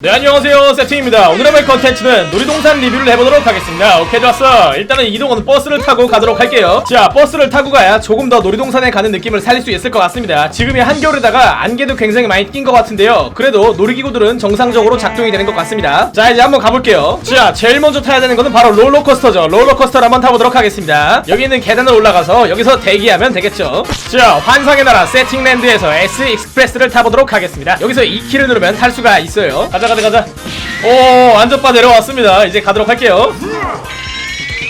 네 안녕하세요. 세팅입니다. 오늘 해볼 컨텐츠는 놀이동산 리뷰를 해보도록 하겠습니다. 오케이 좋았어. 일단은 이동은 버스를 타고 가도록 할게요. 자 버스를 타고 가야 조금 더 놀이동산에 가는 느낌을 살릴 수 있을 것 같습니다. 지금이 한겨울에다가 안개도 굉장히 많이 낀 것 같은데요. 그래도 놀이기구들은 정상적으로 작동이 되는 것 같습니다. 자 이제 한번 가볼게요. 자 제일 먼저 타야 되는 것은 바로 롤러코스터죠. 롤러코스터를 한번 타보도록 하겠습니다. 여기 있는 계단을 올라가서 여기서 대기하면 되겠죠? 자 환상의 나라 세팅랜드에서 S 익스프레스를 타보도록 하겠습니다. 여기서 2키를 누르면 탈 수가 있어요. 가자 가자 가자. 오 안전바 내려왔습니다. 이제 가도록 할게요.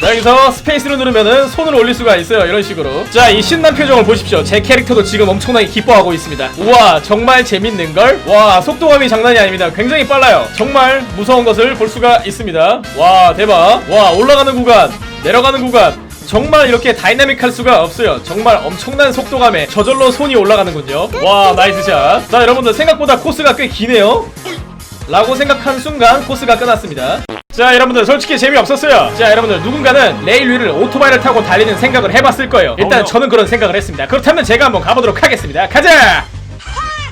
자 여기서 스페이스를 누르면은 손을 올릴 수가 있어요 이런 식으로. 자 이 신난 표정을 보십시오. 제 캐릭터도 지금 엄청나게 기뻐하고 있습니다. 우와 정말 재밌는걸? 와 속도감이 장난이 아닙니다. 굉장히 빨라요. 정말 무서운 것을 볼 수가 있습니다. 와 대박. 와 올라가는 구간 내려가는 구간. 정말 이렇게 다이나믹할 수가 없어요. 정말 엄청난 속도감에 저절로 손이 올라가는군요. 와 나이스 샷자 여러분들 생각보다 코스가 꽤 기네요 라고 생각한 순간 코스가 끝났습니다. 자 여러분들 솔직히 재미없었어요. 자 여러분들 누군가는 레일 위를 오토바이를 타고 달리는 생각을 해봤을 거예요. 일단 저는 그런 생각을 했습니다. 그렇다면 제가 한번 가보도록 하겠습니다. 가자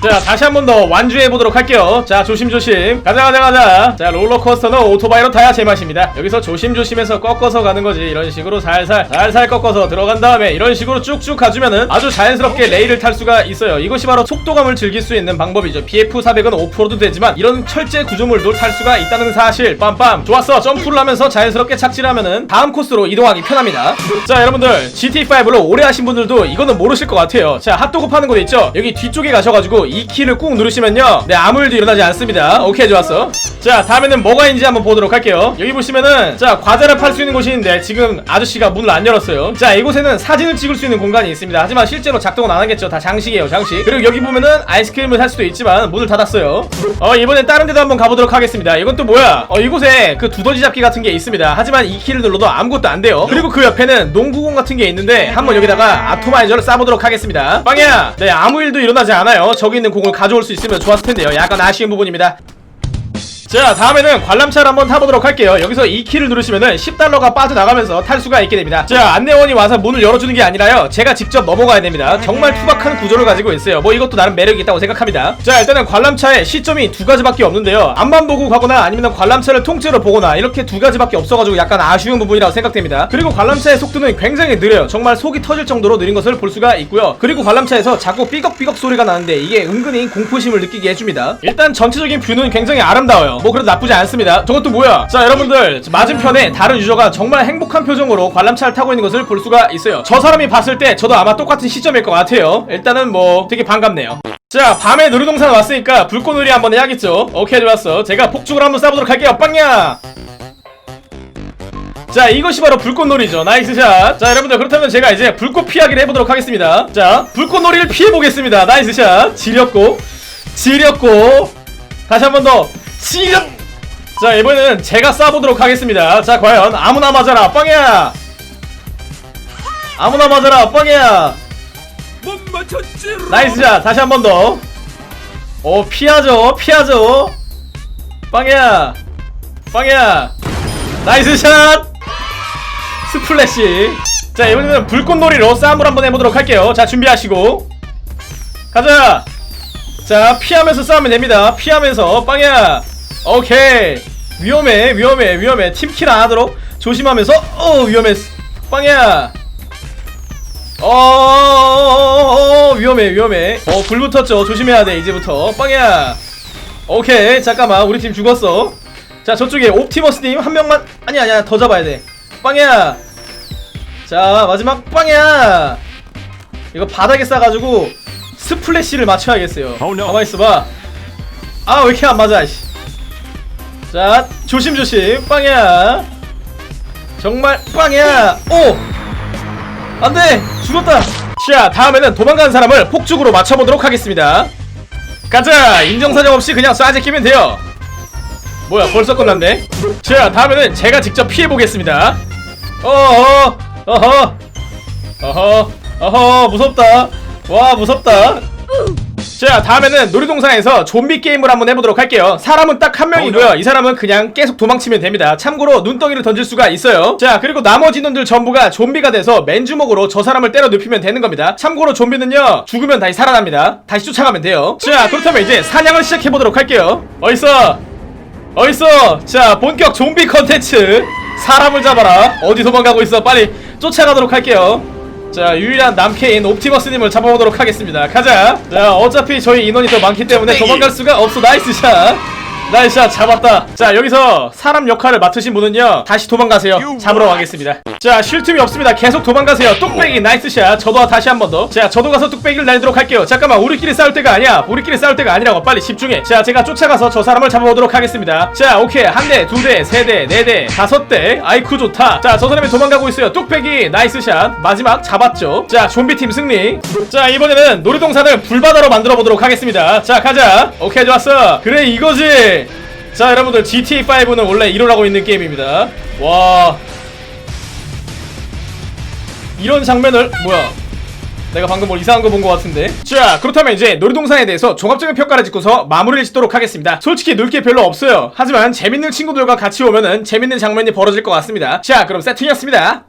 자 다시 한 번 더 완주해 보도록 할게요. 자 조심조심. 가자 가자 가자. 자 롤러코스터는 오토바이로 타야 제맛입니다. 여기서 조심조심해서 꺾어서 가는 거지. 이런 식으로 살살 살살 꺾어서 들어간 다음에 이런 식으로 쭉쭉 가주면은 아주 자연스럽게 레일을 탈 수가 있어요. 이것이 바로 속도감을 즐길 수 있는 방법이죠. BF400은 오프로드 되지만 이런 철제 구조물도 탈 수가 있다는 사실. 빰빰. 좋았어. 점프를 하면서 자연스럽게 착지를 하면은 다음 코스로 이동하기 편합니다. 자 여러분들. GT5를 오래 하신 분들도 이거는 모르실 것 같아요. 자 핫도그 파는 곳 있죠? 여기 뒤쪽에 가셔가지고 이 키를 꾹 누르시면요. 네 아무 일도 일어나지 않습니다. 오케이 좋았어. 자 다음에는 뭐가 있는지 한번 보도록 할게요. 여기 보시면은 자 과자를 팔 수 있는 곳이 있는데 지금 아저씨가 문을 안 열었어요. 자 이곳에는 사진을 찍을 수 있는 공간이 있습니다. 하지만 실제로 작동은 안 하겠죠. 다 장식이에요 장식. 그리고 여기 보면은 아이스크림을 살 수도 있지만 문을 닫았어요. 어 이번엔 다른 데도 한번 가보도록 하겠습니다. 이건 또 뭐야? 어 이곳에 그 두더지 잡기 같은 게 있습니다. 하지만 이 키를 눌러도 아무것도 안 돼요. 그리고 그 옆에는 농구공 같은 게 있는데 한번 여기다가 아토마이저를 쏴보도록 하겠습니다. 빵야! 네 아무 일도 일어나지 않아요. 저기 있는 공을 가져올 수 있으면 좋았을 텐데요. 약간 아쉬운 부분입니다 자 다음에는 관람차를 한번 타보도록 할게요. 여기서 이 키를 누르시면은 10달러가 빠져나가면서 탈 수가 있게 됩니다. 자 안내원이 와서 문을 열어주는 게 아니라요. 제가 직접 넘어가야 됩니다. 정말 투박한 구조를 가지고 있어요. 뭐 이것도 나름 매력이 있다고 생각합니다. 자 일단은 관람차에 시점이 두 가지밖에 없는데요. 앞만 보고 가거나 아니면 관람차를 통째로 보거나 이렇게 두 가지밖에 없어가지고 약간 아쉬운 부분이라고 생각됩니다. 그리고 관람차의 속도는 굉장히 느려요. 정말 속이 터질 정도로 느린 것을 볼 수가 있고요. 그리고 관람차에서 자꾸 삐걱삐걱 소리가 나는데 이게 은근히 공포심을 느끼게 해줍니다. 일단 전체적인 뷰는 굉장히 아름다워요 뭐 그래도 나쁘지 않습니다. 저것도 뭐야? 자 여러분들 맞은편에 다른 유저가 정말 행복한 표정으로 관람차를 타고 있는 것을 볼 수가 있어요. 저 사람이 봤을 때 저도 아마 똑같은 시점일 것 같아요. 일단은 뭐 되게 반갑네요. 자 밤에 놀이동산 왔으니까 불꽃놀이 한번 해야겠죠? 오케이 좋았어. 제가 폭죽을 한번 쏴보도록 할게요. 빵야! 자 이것이 바로 불꽃놀이죠. 나이스 샷 자 여러분들 그렇다면 제가 이제 불꽃 피하기를 해보도록 하겠습니다. 자 불꽃놀이를 피해보겠습니다. 나이스 샷. 지렸고 지렸고 다시 한 번 더 지렸 자 이번에는 제가 쏴보도록 하겠습니다 자 과연 아무나 맞아라 빵야 아무나 맞아라 빵야 못 맞췄지. 나이스 샷 다시 한 번 더. 오 피하죠 피하죠. 빵야 빵야 나이스 샷 스플래시. 자 이번에는 불꽃놀이로 싸움을 한번 해보도록 할게요. 자 준비하시고 가자. 자 피하면서 싸우면 됩니다. 피하면서 빵야. 오케이. 위험해 위험해 위험해. 팀킬 안 하도록 조심하면서 어 위험해. 빵야. 어 위험해 위험해. 어불 붙었죠. 조심해야 돼 이제부터. 빵야. 오케이. 잠깐만 우리 팀 죽었어. 자 저쪽에 옵티머스님 한 명만 아니 아니야. 더 잡아야 돼. 빵야. 자 마지막 빵야. 이거 바닥에 싸가지고 스플래시를 맞춰야겠어요. Oh, no. 가만 있어봐. 아 왜 이렇게 안 맞아 씨. 자 조심조심. 빵야. 정말 빵야. 오! 안돼! 죽었다. 자 다음에는 도망가는 사람을 폭죽으로 맞춰보도록 하겠습니다. 가자! 인정사정 없이 그냥 쏴지 끼면 돼요. 뭐야 벌써 끝났네? 자 다음에는 제가 직접 피해보겠습니다. 어허 어허. 어허 어허 무섭다 와 무섭다. 자 다음에는 놀이동산에서 좀비 게임을 한번 해보도록 할게요. 사람은 딱 한 명이고요. 이 사람은 그냥 계속 도망치면 됩니다. 참고로 눈덩이를 던질 수가 있어요. 자 그리고 나머지 놈들 전부가 좀비가 돼서 맨주먹으로 저 사람을 때려 눕히면 되는 겁니다. 참고로 좀비는요 죽으면 다시 살아납니다. 다시 쫓아가면 돼요. 자 그렇다면 이제 사냥을 시작해보도록 할게요. 어딨어? 어딨어? 자 본격 좀비 컨텐츠. 사람을 잡아라. 어디 도망가고 있어? 빨리 쫓아가도록 할게요 자 유일한 남캐인 옵티머스님을 잡아보도록 하겠습니다. 가자. 자 어차피 저희 인원이 더 많기 때문에 도망갈 수가 없어. 나이스 샷 나이스 샷 잡았다. 자 여기서 사람 역할을 맡으신 분은요 다시 도망가세요. 잡으러 가겠습니다. 자 쉴 틈이 없습니다. 계속 도망가세요. 뚝배기 나이스 샷. 저도 다시 한 번 더 자 저도 가서 뚝배기를 날리도록 할게요. 잠깐만 우리끼리 싸울 때가 아니야. 우리끼리 싸울 때가 아니라고. 빨리 집중해. 자 제가 쫓아가서 저 사람을 잡아보도록 하겠습니다. 자 오케이. 한대두대세대네대 다섯 대. 아이쿠 좋다. 자 저 사람이 도망가고 있어요. 뚝배기 나이스 샷. 마지막 잡았죠. 자 좀비팀 승리. 자 이번에는 놀이동산을 불바다로 만들어 보도록 하겠습니다. 자 가자. 오케이 좋았어. 그래 이거지 자 여러분들 GTA5는 원래 이러라고 있는 게임입니다. 와. 이런 장면을 뭐야. 내가 방금 뭘 이상한 거 본 것 같은데. 자 그렇다면 이제 놀이동산에 대해서 종합적인 평가를 짓고서 마무리를 짓도록 하겠습니다. 솔직히 놀 게 별로 없어요. 하지만 재밌는 친구들과 같이 오면은 재밌는 장면이 벌어질 것 같습니다. 자 그럼 세팅이었습니다